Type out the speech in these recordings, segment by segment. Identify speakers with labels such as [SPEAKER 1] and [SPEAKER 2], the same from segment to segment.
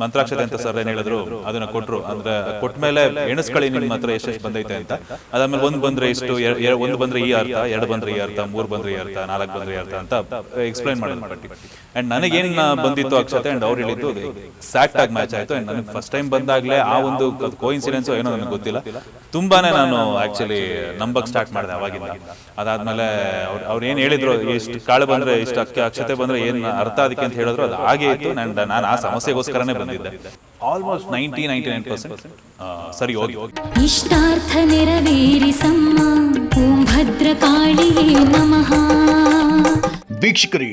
[SPEAKER 1] ಮಂತ್ರಾಕ್ಷತೆ ಅಂತ ಸರ್ ಏನ್ ಹೇಳಿದ್ರು ಅದನ್ನ ಕೊಟ್ರು. ಅಂದ್ರೆ ಕೊಟ್ಟ ಮೇಲೆ ಎಣಿಸ್ಕೊಳ್ಳಿ ನಿಮ್ಮ ಹತ್ರ ಎಷ್ಟೆಷ್ಟು ಬಂದೈತೆ ಅಂತ. ಅದಾದ್ಮೇಲೆ ಒಂದ್ ಬಂದ್ರೆ ಇಷ್ಟು ಒಂದು ಬಂದ್ರೆ ಈ ಅರ್ಥ ಎರಡು ಬಂದ್ರೆ ಈ ಅರ್ಥ ಮೂರ್ ಬಂದ್ರೆ ಈ ಅರ್ಥ ನಾಲ್ಕು ಬಂದ್ರೆ ಈ ಅರ್ಥ ಅಂತ ಎಕ್ಸ್ಪ್ಲೈನ್ ಮಾಡೋದು ಪಟ್ಟಿ ಅಂಡ್ ನನಗೇನ್ ಬಂದಿತ್ತು ಅಕ್ಷತೆ ಅಂಡ್ ಅವ್ರು ಹೇಳಿದ್ದು ಎಕ್ಸಾಕ್ಟ್ ಆಗಿ ಮ್ಯಾಚ್ ಆಯ್ತು. ಅಂಡ್ ನನಗೆ ಫಸ್ಟ್ ಟೈಮ್ ಬಂದಾಗ್ಲೇ ಆ ಒಂದು ಕೋಇನ್ಸಿಡೆನ್ಸ್ ಏನೋ ನನಗೆ ಗೊತ್ತಿಲ್ಲ. ತುಂಬಾನೇ ನಾನು ಆಕ್ಚುಲಿ ನಂಬಕ್ ಸ್ಟಾರ್ಟ್ ಮಾಡಿದೆ ಅವಾಗಿಂದ. ಅದಾದ್ಮೇಲೆ ಅವ್ರು ಅವ್ರು ಏನ್ ಹೇಳಿದ್ರು ಎಷ್ಟು ಕಾಳು ಬಂದ್ರೆ ಇಷ್ಟು ಅಕ್ಕ ಅಕ್ಷತೆ ಬಂದ್ರೆ ಏನ್ ಅರ್ಥ ಅದಕ್ಕೆ ಅಂತ ಹೇಳಿದ್ರು ಅದು ಹಾಗೆ ಇತ್ತು. ಅಂಡ್ ನಾನು ಆ ಸಮಸ್ಯೆಗೋಸ್ಕರನೇ ಬಂದಿದ್ದೆ. Almost ninety ninety nine percent ಸರಿ ಹೋಗಿ.
[SPEAKER 2] ಇಷ್ಟಾರ್ಥ ನೆರವೇರಿಸಮ್ಮ ಭದ್ರ ಭದ್ರಕಾಳಿಯೇ ನಮಃ.
[SPEAKER 3] ವೀಕ್ಷಕರೇ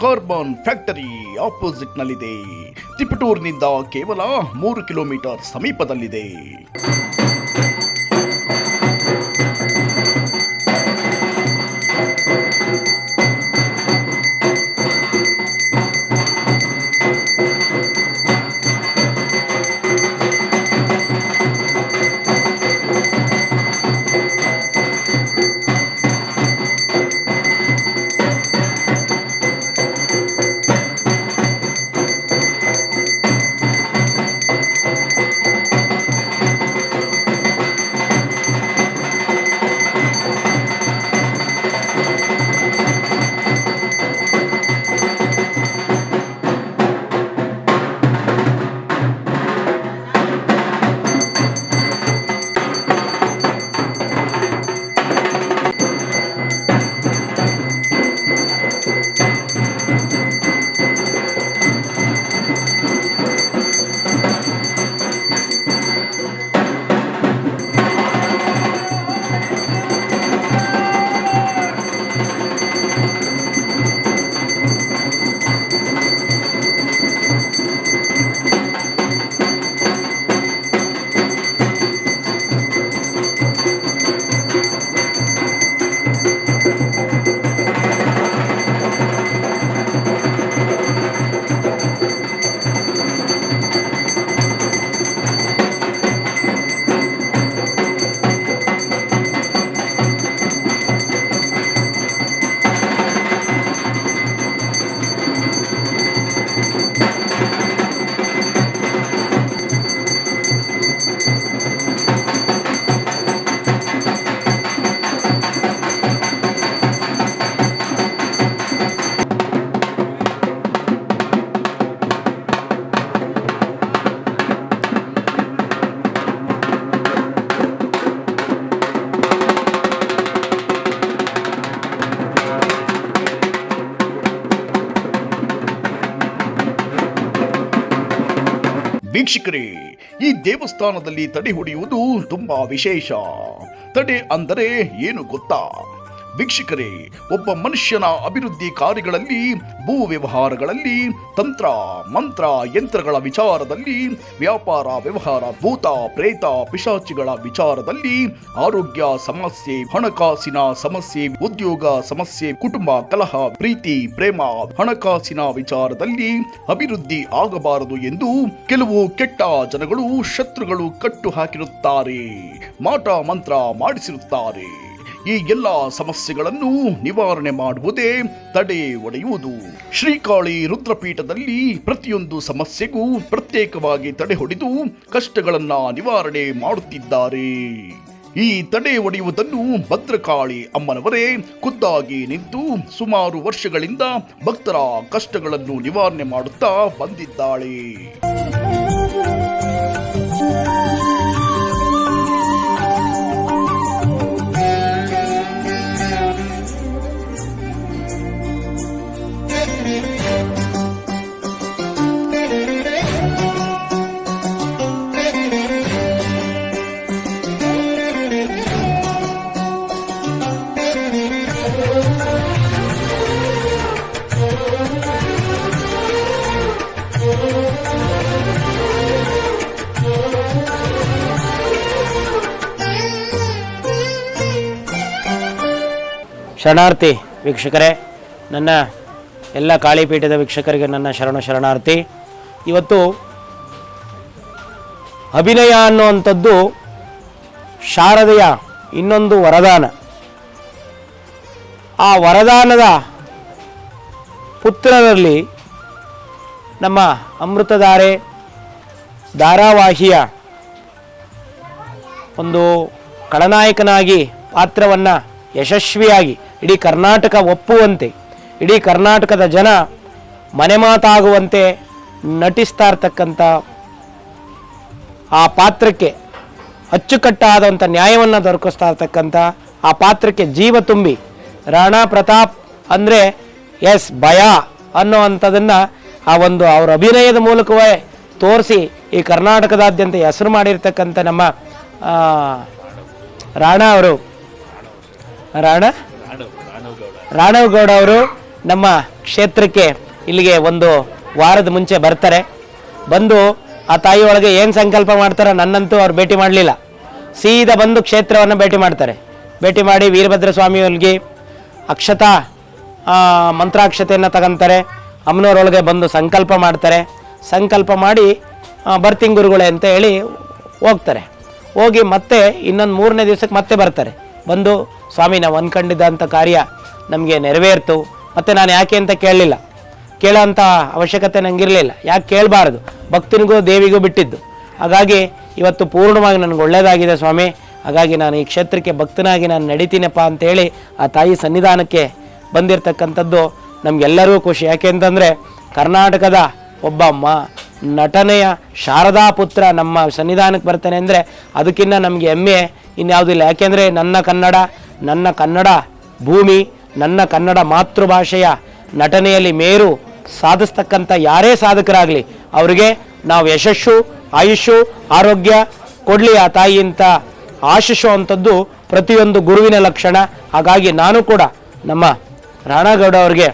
[SPEAKER 3] carbon factory opposite ನಲ್ಲಿದೆ ತಿಪಟೂರಿನಿಂದ ಕೇವಲ ಮೂರು ಕಿಲೋಮೀಟರ್ ಸಮೀಪದಲ್ಲಿದೆ. ವೀಕ್ಷಕರೇ ಈ ದೇವಸ್ಥಾನದಲ್ಲಿ ತಡೆ ಹೊಡೆಯುವುದು ತುಂಬಾ ವಿಶೇಷ. ತಡೆ ಅಂದರೆ ಏನು ಗೊತ್ತಾ? ವೀಕ್ಷಕರೇ, ಒಬ್ಬ ಮನುಷ್ಯನ ಅಭಿವೃದ್ಧಿ ಕಾರ್ಯಗಳಲ್ಲಿ ಭೂ ವ್ಯವಹಾರಗಳಲ್ಲಿ, ತಂತ್ರ, ಮಂತ್ರ, ಯಂತ್ರಗಳ ವಿಚಾರದಲ್ಲಿ, ವ್ಯಾಪಾರ, ವ್ಯವಹಾರ, ಭೂತ, ಪ್ರೇತ, ಪಿಶಾಚಿಗಳ ವಿಚಾರದಲ್ಲಿ, ಆರೋಗ್ಯ ಸಮಸ್ಯೆ, ಹಣಕಾಸಿನ ಸಮಸ್ಯೆ, ಉದ್ಯೋಗ ಸಮಸ್ಯೆ, ಕುಟುಂಬ ಕಲಹ, ಪ್ರೀತಿ, ಪ್ರೇಮ, ಹಣಕಾಸಿನ ವಿಚಾರದಲ್ಲಿ ಅಭಿವೃದ್ಧಿ ಆಗಬಾರದು ಎಂದು ಕೆಲವು ಕೆಟ್ಟ ಜನಗಳು, ಶತ್ರುಗಳು ಕಟ್ಟು ಹಾಕಿರುತ್ತಾರೆ, ಮಾಟ ಮಂತ್ರ ಮಾಡಿಸಿರುತ್ತಾರೆ. ಈ ಎಲ್ಲ ಸಮಸ್ಯೆಗಳನ್ನು ನಿವಾರಣೆ ಮಾಡುವುದೇ ತಡೆ ಒಡೆಯುವುದು. ಶ್ರೀಕಾಳಿ ರುದ್ರಪೀಠದಲ್ಲಿ ಪ್ರತಿಯೊಂದು ಸಮಸ್ಯೆಗೂ ಪ್ರತ್ಯೇಕವಾಗಿ ತಡೆ ಹೊಡೆದು ಕಷ್ಟಗಳನ್ನ ನಿವಾರಣೆ ಮಾಡುತ್ತಿದ್ದಾರೆ. ಈ ತಡೆ ಒಡೆಯುವುದನ್ನು ಭದ್ರಕಾಳಿ ಅಮ್ಮನವರೇ ಖುದ್ದಾಗಿ ನಿಂತು ಸುಮಾರು ವರ್ಷಗಳಿಂದ ಭಕ್ತರ ಕಷ್ಟಗಳನ್ನು ನಿವಾರಣೆ ಮಾಡುತ್ತಾ ಬಂದಿದ್ದಾಳೆ.
[SPEAKER 4] ಶರಣಾರ್ಥಿ ವೀಕ್ಷಕರೇ, ನನ್ನ ಎಲ್ಲ ಕಾಳಿಪೀಠದ ವೀಕ್ಷಕರಿಗೆ ನನ್ನ ಶರಣ ಶರಣಾರ್ಥಿ. ಇವತ್ತು ಅಭಿನಯ ಅನ್ನುವಂಥದ್ದು ಶಾರದೆಯ ಇನ್ನೊಂದು ವರದಾನ. ಆ ವರದಾನದ ಪುತ್ರರಲ್ಲಿ ನಮ್ಮ ಅಮೃತಧಾರೆ ಧಾರಾವಾಹಿಯ ಒಂದು ಖಳನಾಯಕನಾಗಿ ಪಾತ್ರವನ್ನು ಯಶಸ್ವಿಯಾಗಿ. ಇಡೀ ಕರ್ನಾಟಕ ಒಪ್ಪುವಂತೆ, ಇಡೀ ಕರ್ನಾಟಕದ ಜನ ಮನೆ ಮಾತಾಗುವಂತೆ ನಟಿಸ್ತಾ ಇರ್ತಕ್ಕಂಥ ಆ ಪಾತ್ರಕ್ಕೆ ಅಚ್ಚುಕಟ್ಟಾದಂಥ ನ್ಯಾಯವನ್ನು ದೊರಕಿಸ್ತಾ ಇರ್ತಕ್ಕಂಥ ಆ ಪಾತ್ರಕ್ಕೆ ಜೀವ ತುಂಬಿ, ರಾಣಾ ಪ್ರತಾಪ್ ಅಂದರೆ ಎಸ್ ಭಯ ಅನ್ನೋವಂಥದ್ದನ್ನು ಆ ಒಂದು ಅವರ ಅಭಿನಯದ ಮೂಲಕವೇ ತೋರಿಸಿ ಈ ಕರ್ನಾಟಕದಾದ್ಯಂತ ಹೆಸರು ಮಾಡಿರ್ತಕ್ಕಂಥ ನಮ್ಮ ರಾಣಾ ಅವರು ರಾಣಾ? ಗೌಡ ಅವರು ನಮ್ಮ ಕ್ಷೇತ್ರಕ್ಕೆ ಇಲ್ಲಿಗೆ ಒಂದು ವಾರದ ಮುಂಚೆ ಬರ್ತಾರೆ. ಬಂದು ಆ ತಾಯಿ ಒಳಗೆ ಏನು ಸಂಕಲ್ಪ ಮಾಡ್ತಾರೋ ನನ್ನಂತೂ ಅವ್ರು ಭೇಟಿ ಮಾಡಲಿಲ್ಲ. ಸೀದಾ ಬಂದು ಕ್ಷೇತ್ರವನ್ನು ಭೇಟಿ ಮಾಡ್ತಾರೆ. ಭೇಟಿ ಮಾಡಿ ವೀರಭದ್ರ ಸ್ವಾಮಿಯವ್ರಿಗೆ ಅಕ್ಷತಾ ಅಕ್ಷತ ಮಂತ್ರಾಕ್ಷತೆಯನ್ನು ತಗೊಂತಾರೆ. ಅಮ್ಮನವರೊಳಗೆ ಬಂದು ಸಂಕಲ್ಪ ಮಾಡ್ತಾರೆ. ಸಂಕಲ್ಪ ಮಾಡಿ ಬರ್ತಿಂಗ್ ಗುರುಗಳೇ ಅಂತ ಹೇಳಿ ಹೋಗ್ತಾರೆ. ಹೋಗಿ ಮತ್ತೆ ಇನ್ನೊಂದು ಮೂರನೇ ದಿವಸಕ್ಕೆ ಮತ್ತೆ ಬರ್ತಾರೆ. ಬಂದು ಸ್ವಾಮಿ ನಾವು ಅಂದ್ಕೊಂಡಿದ್ದಂಥ ಕಾರ್ಯ ನಮಗೆ ನೆರವೇರ್ತು. ಮತ್ತು ನಾನು ಯಾಕೆ ಅಂತ ಕೇಳಲಿಲ್ಲ. ಕೇಳೋಂಥ ಅವಶ್ಯಕತೆ ನನಗಿರಲಿಲ್ಲ ಯಾಕೆ ಕೇಳಬಾರ್ದು? ಭಕ್ತನಿಗೂ ದೇವಿಗೂ ಬಿಟ್ಟಿದ್ದು. ಹಾಗಾಗಿ ಇವತ್ತು ಪೂರ್ಣವಾಗಿ ನನಗೆ ಒಳ್ಳೆಯದಾಗಿದೆ ಸ್ವಾಮಿ. ಹಾಗಾಗಿ ನಾನು ಈ ಕ್ಷೇತ್ರಕ್ಕೆ ಭಕ್ತನಾಗಿ ನಾನು ನಡೀತೀನಪ್ಪ ಅಂತೇಳಿ ಆ ತಾಯಿ ಸನ್ನಿಧಾನಕ್ಕೆ ಬಂದಿರತಕ್ಕಂಥದ್ದು ನಮಗೆಲ್ಲರಿಗೂ ಖುಷಿ. ಯಾಕೆ ಅಂತಂದರೆ ಕರ್ನಾಟಕದ ಒಬ್ಬ ಮ ನಟನೆಯ ಶಾರದಾ ಪುತ್ರ ನಮ್ಮ ಸನ್ನಿಧಾನಕ್ಕೆ ಬರ್ತಾನೆ ಅಂದರೆ ಅದಕ್ಕಿಂತ ನಮಗೆ ಹೆಮ್ಮೆ ಇನ್ಯಾವುದಿಲ್ಲ ಯಾಕೆಂದರೆ ನನ್ನ ಕನ್ನಡ ನನ್ನ ಕನ್ನಡ ಭೂಮಿ, ನನ್ನ ಕನ್ನಡ ಮಾತೃಭಾಷೆಯ ನಟನೆಯಲ್ಲಿ ಮೇರು ಸಾಧಿಸ್ತಕ್ಕಂಥ ಯಾರೇ ಸಾಧಕರಾಗಲಿ, ಅವರಿಗೆ ನಾವು ಯಶಸ್ಸು ಆಯುಷು ಆರೋಗ್ಯ ಕೊಡಲಿ ಆ ತಾಯಿ ಅಂತ ಆಶಿಸುವಂಥದ್ದು ಪ್ರತಿಯೊಂದು ಗುರುವಿನ ಲಕ್ಷಣ. ಹಾಗಾಗಿ ನಾನು ಕೂಡ ನಮ್ಮ ರಾಣಾಗೌಡ ಅವರಿಗೆ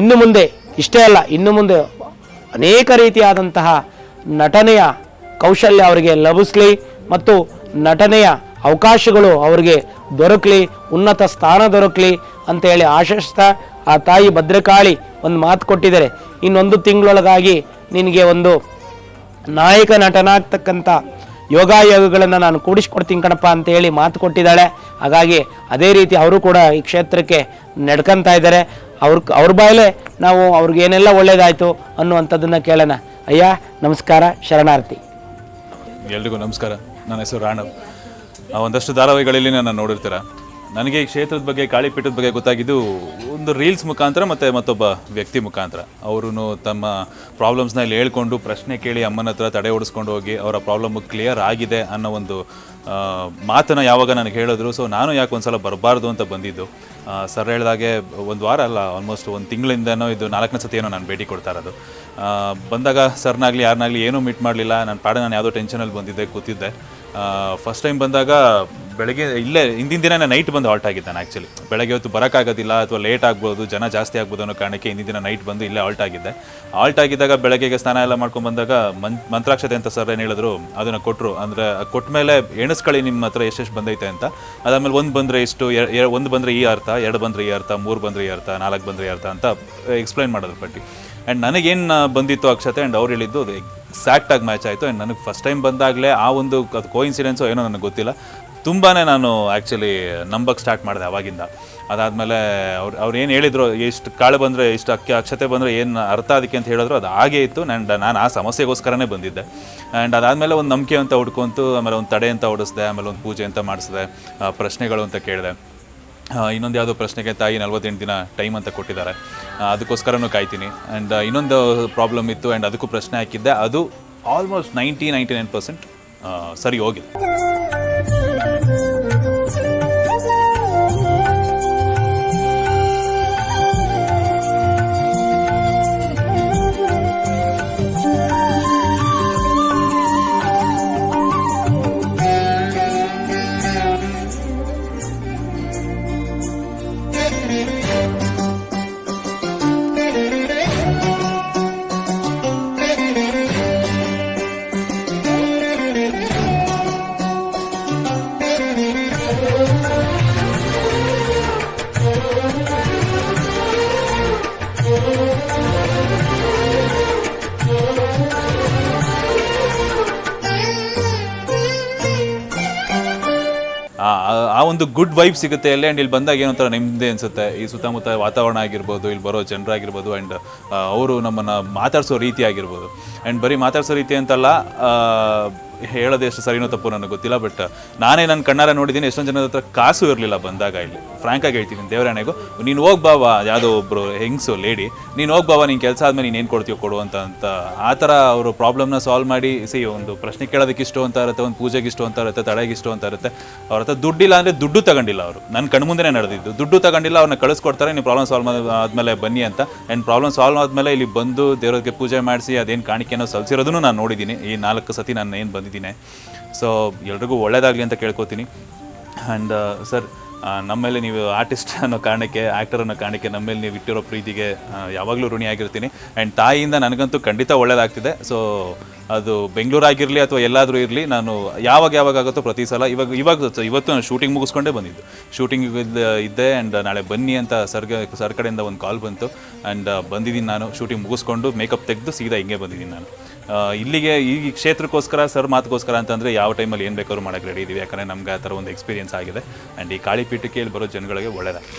[SPEAKER 4] ಇನ್ನು ಮುಂದೆ, ಇಷ್ಟೇ ಅಲ್ಲ, ಇನ್ನು ಮುಂದೆ ಅನೇಕ ರೀತಿಯಾದಂತಹ ನಟನೆಯ ಕೌಶಲ್ಯ ಅವರಿಗೆ ಲಭಿಸಲಿ ಮತ್ತು ನಟನೆಯ ಅವಕಾಶಗಳು ಅವರಿಗೆ ದೊರಕಲಿ, ಉನ್ನತ ಸ್ಥಾನ ದೊರಕಲಿ ಅಂತೇಳಿ ಆಶಿಸ್ತಾ ಆ ತಾಯಿ ಭದ್ರಕಾಳಿ ಒಂದು ಮಾತು ಕೊಟ್ಟಿದ್ದಾರೆ. ಇನ್ನೊಂದು ತಿಂಗಳೊಳಗಾಗಿ ನಿನಗೆ ಒಂದು ನಾಯಕ ನಟನಾಗ್ತಕ್ಕಂಥ ಯೋಗಾಯೋಗಗಳನ್ನು ನಾನು ಕೂಡಿಸ್ಕೊಡ್ತೀನಿ ಕಣಪ್ಪ ಅಂತ ಹೇಳಿ ಮಾತು ಕೊಟ್ಟಿದ್ದಾಳೆ. ಹಾಗಾಗಿ ಅದೇ ರೀತಿ ಅವರು ಕೂಡ ಈ ಕ್ಷೇತ್ರಕ್ಕೆ ನಡ್ಕೊತಾ ಇದ್ದಾರೆ. ಅವ್ರ ಅವ್ರ ಬಾಯಲ್ಲೇ ನಾವು ಅವ್ರಿಗೇನೆಲ್ಲ ಒಳ್ಳೇದಾಯಿತು ಅನ್ನುವಂಥದ್ದನ್ನು ಕೇಳೋಣ. ಅಯ್ಯ, ನಮಸ್ಕಾರ, ಶರಣಾರ್ಥಿ.
[SPEAKER 1] ಎಲ್ರಿಗೂ ನಮಸ್ಕಾರ. ನನ್ನ ಹೆಸರು ರಾಣವ್. ಆ, ಒಂದಷ್ಟು ಧಾರಾವಾಹಿಗಳಲ್ಲಿ ನಾನು ನೋಡಿರ್ತೀರ. ನನಗೆ ಈ ಕ್ಷೇತ್ರದ ಬಗ್ಗೆ ಕಾಳಿಪೀಠದ ಬಗ್ಗೆ ಗೊತ್ತಾಗಿದ್ದು ಒಂದು ರೀಲ್ಸ್ ಮುಖಾಂತರ ಮತ್ತು ಮತ್ತೊಬ್ಬ ವ್ಯಕ್ತಿ ಮುಖಾಂತರ. ಅವರು ತಮ್ಮ ಪ್ರಾಬ್ಲಮ್ಸ್ನ ಇಲ್ಲಿ ಹೇಳ್ಕೊಂಡು ಪ್ರಶ್ನೆ ಕೇಳಿ ಅಮ್ಮನ ಹತ್ರ ತಡೆ ಓಡಿಸ್ಕೊಂಡು ಹೋಗಿ ಅವರ ಪ್ರಾಬ್ಲಮ್ ಕ್ಲಿಯರ್ ಆಗಿದೆ ಅನ್ನೋ ಒಂದು ಆ, ಮಾತನ್ನ ಯಾವಾಗ ನನಗೆ ಹೇಳಿದ್ರು. ಸೊ ನಾನು ಯಾಕೆ ಒಂದ್ಸಲ ಬರಬಾರ್ದು ಅಂತ ಬಂದಿದ್ದು. ಸರ್ ಹೇಳಿದಾಗೆ ಒಂದು ವಾರ ಅಲ್ಲ ಆಲ್ಮೋಸ್ಟ್ ಒಂದು ತಿಂಗಳಿಂದನೋ ಇದು ನಾಲ್ಕನೇ ಸತಿ ಏನೋ ನಾನು ಭೇಟಿ ಕೊಡ್ತಾ ಇರೋದು. ಬಂದಾಗ ಸರ್ನಾಗಲಿ ಯಾರನ್ನಾಗಲಿ ಏನೂ ಮೀಟ್ ಮಾಡಲಿಲ್ಲ. ನಾನು ಪಾಡ ನಾನು ಯಾವುದೋ ಟೆನ್ಷನಲ್ಲಿ ಬಂದಿದ್ದೆ ಕೂತಿದ್ದೆ. ಫಸ್ಟ್ ಟೈಮ್ ಬಂದಾಗ ಬೆಳಗ್ಗೆ, ಇಲ್ಲೇ, ಹಿಂದಿನ ದಿನ ನೈಟ್ ಬಂದು ಹಾಲ್ಟ್ ಆಗಿದ್ದೆ ನಾನು ಆ್ಯಕ್ಚುಲಿ ಬೆಳಗ್ಗೆ ಹೊತ್ತು ಬರೋಕ್ಕಾಗೋದಿಲ್ಲ ಅಥವಾ ಲೇಟ್ ಆಗ್ಬೋದು, ಜನ ಜಾಸ್ತಿ ಆಗ್ಬೋದು ಅನ್ನೋ ಕಾರಣಕ್ಕೆ ಹಿಂದಿನ ದಿನ ನೈಟ್ ಬಂದು ಇಲ್ಲೇ ಹಾಲ್ಟ್ ಆಗಿದ್ದೆ. ಹಾಲ್ಟ್ ಆಗಿದ್ದಾಗ ಬೆಳಗ್ಗೆಗೆ ಸ್ನಾನ ಎಲ್ಲ ಮಾಡ್ಕೊಂಡು ಬಂದಾಗ ಮನ್ ಮಂತ್ರಾಕ್ಷತೆ ಅಂತ ಸರ್ ಏನು ಹೇಳಿದ್ರು, ಅದನ್ನು ಕೊಟ್ಟರು ಅಂದರೆ ಕೊಟ್ಟ ಮೇಲೆ ಎಣಿಸ್ಕೊಳ್ಳಿ ನಿಮ್ಮ ಹತ್ರ ಎಷ್ಟೆಷ್ಟು ಬಂದೈತೆ ಅಂತ. ಅದಾದಮೇಲೆ ಒಂದು ಬಂದರೆ ಇಷ್ಟು ಒಂದು ಬಂದರೆ ಈ ಅರ್ಥ, ಎರಡು ಬಂದರೆ ಈ ಅರ್ಥ, ಮೂರು ಬಂದರೆ ಈ ಅರ್ಥ, ನಾಲ್ಕು ಬಂದರೆ ಈ ಅರ್ಥ ಅಂತ ಎಕ್ಸ್ಪ್ಲೈನ್ ಮಾಡೋದ್ರ ಪಟ್ಟಿ. ಆ್ಯಂಡ್ ನನಗೇನು ಬಂದಿತ್ತು ಅಕ್ಷತೆ ಆ್ಯಂಡ್ ಅವ್ರು ಹೇಳಿದ್ದು ಎಕ್ಸಾಕ್ಟಾಗಿ ಮ್ಯಾಚ್ ಆಯಿತು. ಆ್ಯಂಡ್ ನನಗೆ ಫಸ್ಟ್ ಟೈಮ್ ಬಂದಾಗಲೇ ಆ ಒಂದು ಅದು ಕೋಇನ್ಸಿಡೆನ್ಸೋ ಏನೋ ನನಗೆ ಗೊತ್ತಿಲ್ಲ. ತುಂಬಾ ನಾನು ಆ್ಯಕ್ಚುಲಿ ನಂಬಕ್ಕೆ ಸ್ಟಾರ್ಟ್ ಮಾಡಿದೆ ಅವಾಗಿಂದ. ಅದಾದಮೇಲೆ ಅವ್ರು ಅವ್ರು ಏನು ಹೇಳಿದ್ರು ಎಷ್ಟು ಕಾಳು ಬಂದರೆ ಎಷ್ಟು ಅಕ್ಕಿ ಅಕ್ಷತೆ ಬಂದರೆ ಏನು ಅರ್ಥ ಅದಕ್ಕೆ ಅಂತ ಹೇಳಿದ್ರು, ಅದು ಹಾಗೇ ಇತ್ತು. ಆ್ಯಂಡ್ ನಾನು ಆ ಸಮಸ್ಯೆಗೋಸ್ಕರನೇ ಬಂದಿದ್ದೆ. ಆ್ಯಂಡ್ ಅದಾದಮೇಲೆ ಒಂದು ನಂಬಿಕೆ ಅಂತ ಹುಡ್ಕೊಂತು, ಆಮೇಲೆ ಒಂದು ತಡೆ ಅಂತ ಹೊಡಿಸ್ದೆ ಆಮೇಲೆ ಒಂದು ಪೂಜೆ ಅಂತ ಮಾಡಿಸಿದೆ ಪ್ರಶ್ನೆಗಳು ಅಂತ ಕೇಳಿದೆ. ಇನ್ನೊಂದು ಯಾವುದೋ ಪ್ರಶ್ನೆಗೆ ತಾಯಿ ನಲ್ವತ್ತೆಂಟು ದಿನ ಟೈಮ್ ಅಂತ ಕೊಟ್ಟಿದ್ದಾರೆ. ಅದಕ್ಕೋಸ್ಕರನೂ ಕಾಯ್ತೀನಿ. ಆ್ಯಂಡ್ ಇನ್ನೊಂದು ಪ್ರಾಬ್ಲಮ್ ಇತ್ತು ಆ್ಯಂಡ್ ಅದಕ್ಕೂ ಪ್ರಶ್ನೆ ಹಾಕಿದ್ದೆ. ಅದು almost ninety ninety nine percent ಸರಿ ಹೋಗಿದೆ. ಒಂದು ಗುಡ್ ವೈಬ್ ಸಿಗುತ್ತೆ ಅಲ್ಲಿ ಆ್ಯಂಡ್ ಇಲ್ಲಿ ಬಂದಾಗ ಏನೋ ಥರ ನೆಮ್ಮದಿ ಅನಿಸುತ್ತೆ. ಈ ಸುತ್ತಮುತ್ತ ವಾತಾವರಣ ಆಗಿರ್ಬೋದು, ಇಲ್ಲಿ ಬರೋ ಜನರಾಗಿರ್ಬೋದು ಆ್ಯಂಡ್ ಅವರು ನಮ್ಮನ್ನು ಮಾತಾಡಿಸೋ ರೀತಿ ಆಗಿರ್ಬೋದು. ಆ್ಯಂಡ್ ಬರೀ ಮಾತಾಡಿಸೋ ರೀತಿ ಅಂತಲ್ಲ ಹೇಳೋದು ಎಷ್ಟು ಸರಿನೋ ತಪ್ಪು ನನಗೆ ಗೊತ್ತಿಲ್ಲ ಬಟ್ ನಾನೇ ನನ್ನ ಕಣ್ಣಾರ ನೋಡಿದ್ದೀನಿ, ಎಷ್ಟೊಂದು ಜನದ ಹತ್ರ ಕಾಸು ಇರಲಿಲ್ಲ ಬಂದಾಗ ಇಲ್ಲಿ. ಫ್ರಾಂಕಾಗಿ ಹೇಳ್ತೀನಿ, ದೇವರಾಣೆಗೂ, ನೀನು ಹೋಗಿ ಬಾವ, ಯಾವುದೋ ಒಬ್ಬರು ಹೆಂಗ್ಸು ಲೇಡಿ ನೀನು ಹೋಗಿ ಬಾವ, ನೀನು ಕೆಲಸ ಆದಮೇಲೆ ನೀನು ಏನು ಕೊಡ್ತೀಯೋ ಕೊಡು ಅಂತ ಅಂತ. ಆ ಥರ ಅವರು ಪ್ರಾಬ್ಲಮ್ನ ಸಾಲ್ವ್ ಮಾಡಿ ಸಿ ಒಂದು ಪ್ರಶ್ನೆ ಕೇಳೋದಕ್ಕೆ ಇಷ್ಟು ಅಂತ ಇರುತ್ತೆ, ಒಂದು ಪೂಜೆಗೆ ಇಷ್ಟು ಅಂತ ಇರುತ್ತೆ, ತಡೆಗೆ ಇಷ್ಟು ಅಂತ ಇರುತ್ತೆ. ಅವ್ರ ಹತ್ರ ದುಡ್ಡಿಲ್ಲ ಅಂದರೆ ದುಡ್ಡು ತಗೊಂಡಿಲ್ಲ ಅವರು. ನನ್ನ ಕಣ್ಮುಂದೆ ನಡೆದಿದ್ದು. ದುಡ್ಡು ತಗೊಂಡಿಲ್ಲ ಅವ್ರನ್ನ ಕಳಿಸ್ಕೊಡ್ತಾರೆ ನೀವು ಪ್ರಾಬ್ಲಮ್ ಸಾಲ್ವ್ ಆದಮೇಲೆ ಬನ್ನಿ ಅಂತ. ಆ್ಯಂಡ್ ಪ್ರಾಬ್ಲಮ್ ಸಾಲ್ವ್ ಆದಮೇಲೆ ಇಲ್ಲಿ ಬಂದು ದೇವ್ರಿಗೆ ಪೂಜೆ ಮಾಡಿಸಿ, ಅದೇನು ಕಾಣಿಕೆನೋ ಸಲ್ಲಿಸಿರೋದನ್ನು ನಾನು ನೋಡಿದ್ದೀನಿ. ಈ ನಾಲ್ಕು ಸತಿ ನಾನು ಏನು ಬಂದಿದ್ದೀನಿ ಸೊ ಎಲ್ರಿಗೂ ಒಳ್ಳೇದಾಗಲಿ ಅಂತ ಕೇಳ್ಕೊತೀನಿ. ಆ್ಯಂಡ್ ಸರ್ ನಮ್ಮ ಮೇಲೆ ನೀವು ಆರ್ಟಿಸ್ಟ್ ಅನ್ನೋ ಕಾರಣಕ್ಕೆ ಆ್ಯಕ್ಟರ್ ಅನ್ನೋ ಕಾರಣಕ್ಕೆ ನಮ್ಮ ನೀವು ಇಟ್ಟಿರೋ ಪ್ರೀತಿಗೆ ಯಾವಾಗಲೂ ಋಣಿಯಾಗಿರ್ತೀನಿ ಆ್ಯಂಡ್ ತಾಯಿಯಿಂದ ನನಗಂತೂ ಖಂಡಿತ ಒಳ್ಳೇದಾಗ್ತಿದೆ. ಸೊ ಅದು ಬೆಂಗಳೂರಾಗಿರಲಿ ಅಥವಾ ಎಲ್ಲಾದರೂ ಇರಲಿ, ನಾನು ಯಾವಾಗ ಯಾವಾಗ ಆಗುತ್ತೋ ಪ್ರತಿ ಸಲ ಇವಾಗ ಇವಾಗ ಇವತ್ತು ನಾನು ಶೂಟಿಂಗ್ ಮುಗಿಸ್ಕೊಂಡೇ ಬಂದಿದ್ದು. ಶೂಟಿಂಗ್ ಇದ್ದೆ ಆ್ಯಂಡ್ ನಾಳೆ ಬನ್ನಿ ಅಂತ ಸರ್ಗೆ, ಸರ್ ಕಡೆಯಿಂದ ಒಂದು ಕಾಲ್ ಬಂತು. ಆ್ಯಂಡ್ ಬಂದಿದ್ದೀನಿ ನಾನು ಶೂಟಿಂಗ್ ಮುಗಿಸ್ಕೊಂಡು ಮೇಕಪ್ ತೆಗೆದು ಸೀದಾ ಹಿಂಗೆ ಬಂದಿದ್ದೀನಿ ನಾನು. ಇಲ್ಲಿಗೆ ಈ ಕ್ಷೇತ್ರಕ್ಕೋಸ್ಕರ ಸರ್ ಮಾತುಗೋಸ್ಕರ ಅಂತಂದರೆ ಯಾವ ಟೈಮಲ್ಲಿ ಏನು ಬೇಕಾದ್ರೂ ಮಾಡೋಕ್ಕೆ ರೆಡಿ ಇದ್ದೀವಿ ಯಾಕಂದರೆ ನಮ್ಗೆ ಆ ಥರ ಒಂದು ಎಕ್ಸ್ಪೀರಿಯನ್ಸ್ ಆಗಿದೆ. ಆ್ಯಂಡ್ ಈ ಕಾಳಿಪೀಠಕ್ಕೆ ಇಲ್ಲಿ ಬರೋ ಜನಗಳಿಗೆ ಒಳ್ಳೆಯದಾಗಿದೆ